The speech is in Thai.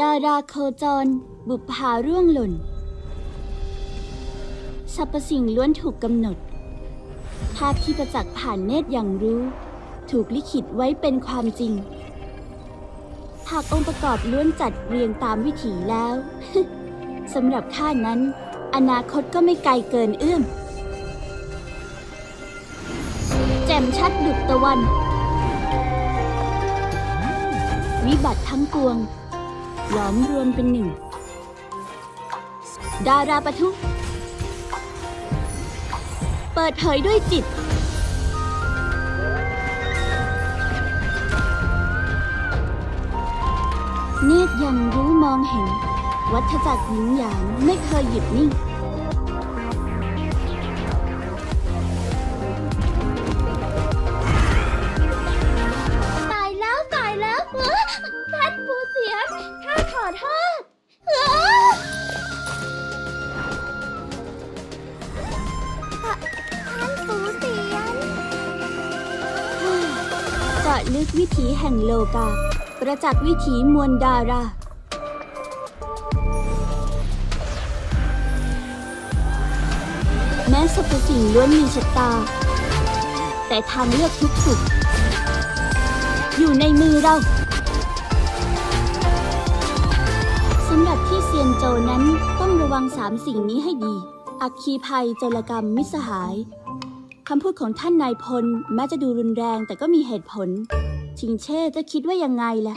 ดาราโคจร บุปผาร่วงหล่นสรรพสิ่งล้วนถูกกำหนด ภาพที่ประจักษ์ผ่านเนตรอย่างรู้ ถูกลิขิตไว้เป็นความจริง หากองค์ประกอบล้วนจัดเรียงตามวิถีแล้ว สำหรับข้านั้น อนาคตก็ไม่ไกลเกินเอื้อม แจ่มชัดดุจตะวัน วิบัติทั้งปวง หลอมรวมเป็นหนึ่ง ดาราปะทุ เปิดเผยด้วยจิต เนตรยังรู้มองเห็น วัฏจักรหยินหยางไม่เคยหยุดนิ่ง ข้าขอโทษเอ้อท่านผู้เสียงเจาะลึกวิถีแห่งโลกา ประจักษ์วิถีมวลดารา แม้สรรพสิ่งล้วนมีชะตา แต่ทางเลือกทุกสุข อยู่ในมือเรา เซียนโจรนั้นต้องระวังสามสิ่งนี้ให้ดี อัคคีภัยโจรกรรมมิสหายคำพูดของท่านนายพลแม้จะดูรุนแรงแต่ก็มีเหตุผล ชิงเช่จะคิดว่ายังไงล่ะ